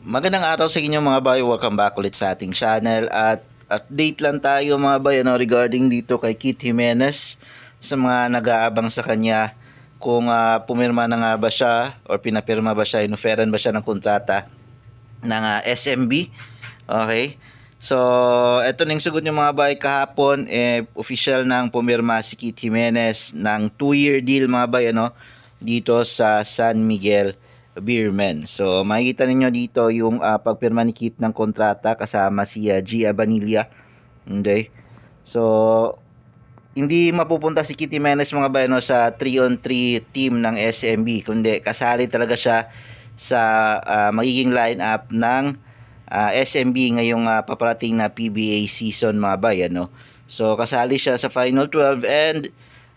Magandang araw sa inyo mga bayo. Welcome back ulit sa ating channel at update lang tayo mga bayo no, regarding dito kay Kit Jimenez sa mga nag-aabang sa kanya kung ah, pumirma na nga ba siya or pinapirma ba siya, inoferan ba siya ng kontrata ng ah, SMB. Okay? So, eto na yung sagot ng mga bay kahapon, eh, official nang pumirma si Kit Jimenez ng 2-year deal mga bay, ano, dito sa San Miguel Beerman. So, makikita ninyo dito yung ah, pagpirma ni Kit ng kontrata kasama si ah, Gia Vanilla. Okay? So, hindi mapupunta si Kit Jimenez mga bay, no, sa 3-on-3 team ng SMB, kundi kasali talaga siya sa ah, magiging lineup ng ah, SMB ngayong ah, paparating na PBA season mga bay ano. So kasali siya sa Final 12 and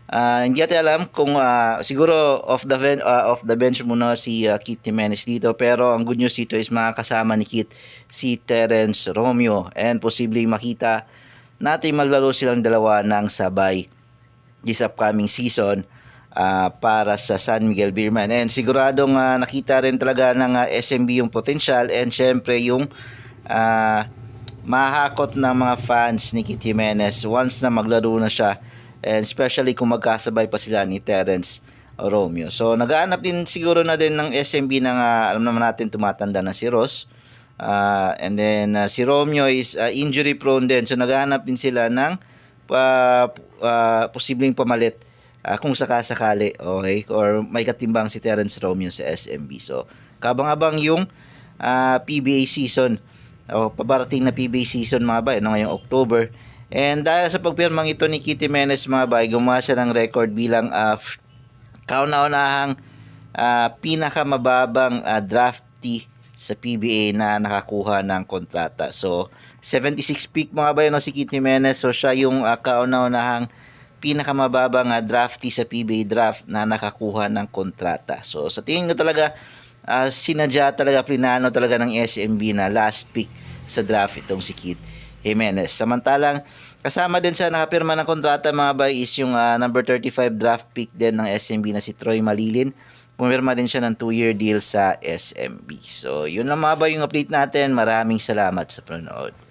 ah, hindi natin alam kung ah, siguro off the ben- ah, off the bench muna si ah, Kit Jimenez dito. Pero ang good news dito is makakasama ni Kit si Terence Romeo. And posibleng makita natin maglaro silang dalawa ng sabay this upcoming season ah, para sa San Miguel Beerman. And siguradong ah, nakita rin talaga ng ah, SMB yung potential and syempre yung ah, mahakot ng mga fans ni Kit Jimenez once na maglaro na siya and especially kung magkasabay pa sila ni Terence Romeo. So nagaanap din siguro na din ng SMB ng ah, alam naman natin tumatanda na si Ross. Ah, and then ah, si Romeo is ah, injury prone din. So naghahanap din sila ng pa, ah, posibleng pamalit ah, kung sakasakali, okay? Or may katimbang si Terence Romeo sa SMB. So, kabang-abang yung ah, PBA season o pabarating na PBA season mga bay, ano, ngayong October. And dahil sa pagpirmang ito ni Kitty Menes mga bay, gumawa siya ng record bilang uh, kauna-unahang ah, pinakamababang ah, draftee sa PBA na nakakuha ng kontrata. So, 76 pick mga bay no, si Kitty Menes. So, siya yung uh, kauna-unahang pinakamababang uh, draftee sa PBA draft na nakakuha ng kontrata. So, sa tingin ko talaga, ah, sinadya talaga, plinano talaga ng SMB na last pick sa draft itong si Kit Jimenez. Samantalang, kasama din sa nakapirma ng kontrata mga bay is yung ah, number 35 draft pick din ng SMB na si Troy Malilin. Pumirma din siya ng 2-year deal sa SMB. So, yun lang mga bay yung update natin. Maraming salamat sa panonood.